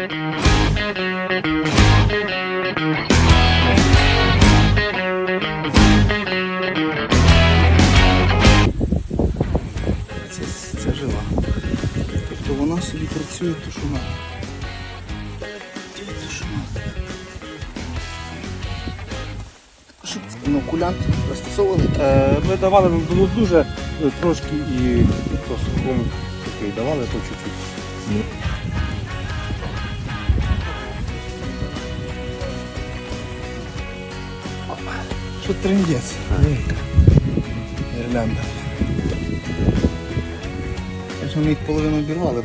Це, це жива. Тобто вона собі працює, що. Щоб інокулянт застосовували. Е, Ми давали, було дуже е, трошки і по сухому такий давали по чуть-чуть. Що трендець? Ірлянда. Ми їх половину обірвали.